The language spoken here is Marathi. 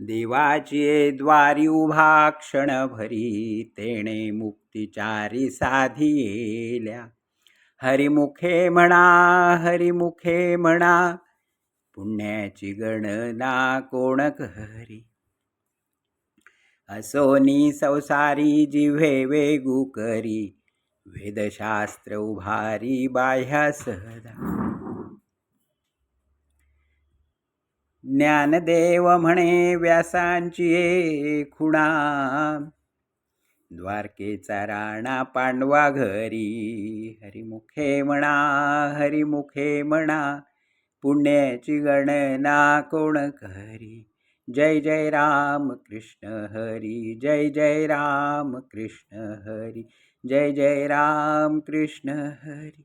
देवाचे द्वारी उभा क्षण भरी तेणे मुक्तिचारी साधी येल्या हरिमुखे म्हणा हरिमुखे म्हणा पुण्याची गणना कोण करी? असोनी संसारी जिव्हे वेगू करी वेदशास्त्र उभारी बाह्या ज्ञानदेव म्हणे व्यासांची ये खुणा. द्वारकेचा राणा पांडवा घरी. हरिमुखे म्हणा हरिमुखे म्हणा पुण्याची गणना कोण करी? जय जय राम कृष्ण हरी जय जय राम कृष्ण हरी जय जय राम कृष्ण हरी.